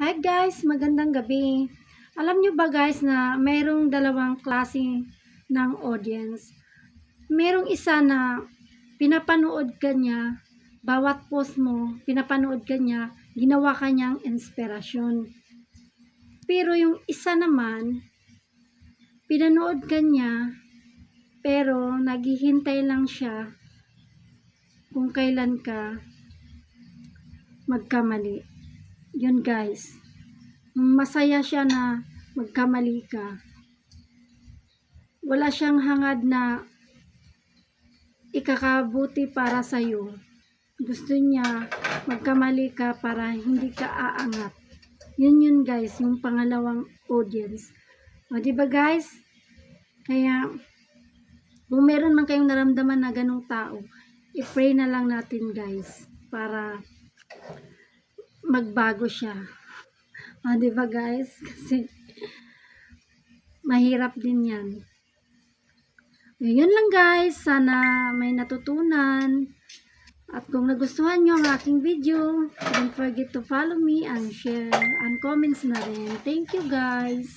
Hi guys, magandang gabi. Alam nyo ba guys na mayroong dalawang klase ng audience. Merong isa na pinapanood ka bawat post mo, pinapanood ka niya, ginawa ka inspirasyon. Pero yung isa naman, pinanood ka pero naghihintay lang siya kung kailan ka magkamali. Yun guys. Masaya siya na magkamali ka. Wala siyang hangad na ikakabuti para sa'yo. Gusto niya magkamali ka para hindi ka aangat. Yun yun guys, yung pangalawang audience. O ba guys? Kaya kung meron man kayong naramdaman na ganong tao, i-pray na lang natin guys para magbago siya. O, di ba guys? Kasi mahirap din yan. Yun lang guys. Sana may natutunan. At kung nagustuhan nyo ang aking video, don't forget to follow me and share and comments na rin. Thank you guys.